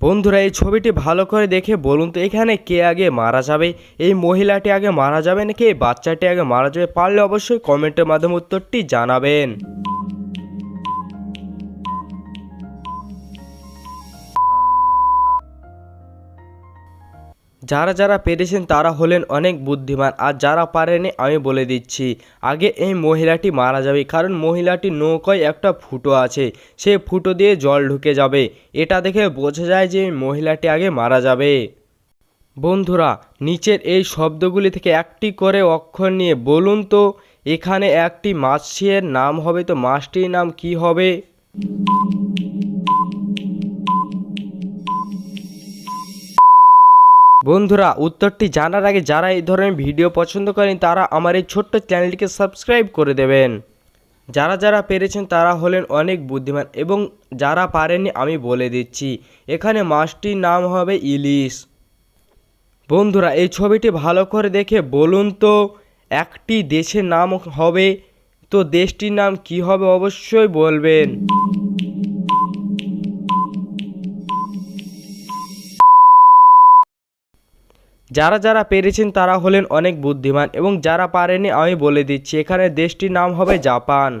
বন্ধুরা, এই ছবিটি ভালো করে দেখে বলুন তো, এখানে কে আগে মারা যাবে? এই মহিলাটি আগে মারা যাবে নাকি এই বাচ্চাটি আগে মারা যাবে? পারলে অবশ্যই কমেন্টের মাধ্যমে উত্তরটি জানাবেন। যারা যারা পেরেছেন তারা হলেন অনেক বুদ্ধিমান, আর যারা পারেনি আমি বলে দিচ্ছি। আগে এই মহিলাটি মারা যাবে, কারণ মহিলাটি নৌকায় একটা ফুটো আছে সে ফুটো দিয়ে জল ঢুকে যাবে। এটা দেখে বোঝা যায় যে মহিলাটি আগে মারা যাবে। বন্ধুরা, নিচের এই শব্দগুলি থেকে একটি করে অক্ষর নিয়ে বলুন তো, এখানে একটি মাছের নাম হবে, তো মাছটির নাম কি হবে? বন্ধুরা, উত্তরটি জানার আগে যারা এই ধরনের ভিডিও পছন্দ করেন, তারা আমার এই ছোট্ট চ্যানেলটিকে সাবস্ক্রাইব করে দেবেন। যারা যারা পেরেছেন, তারা হলেন অনেক বুদ্ধিমান এবং যারা পারেননি, আমি বলে দিচ্ছি, এখানে মাছটির নাম হবে ইলিশ। বন্ধুরা, এই ছবিটি ভালো করে দেখে বলুন তো, একটি দেশের নাম হবে, তো দেশটির নাম কি হবে অবশ্যই বলবেন। যারা যারা পেরেছেন তারা হলেন অনেক বুদ্ধিমান এবং যারা পারেনি আমি বলে দিচ্ছি, এখানে দেশটির নাম হবে জাপান।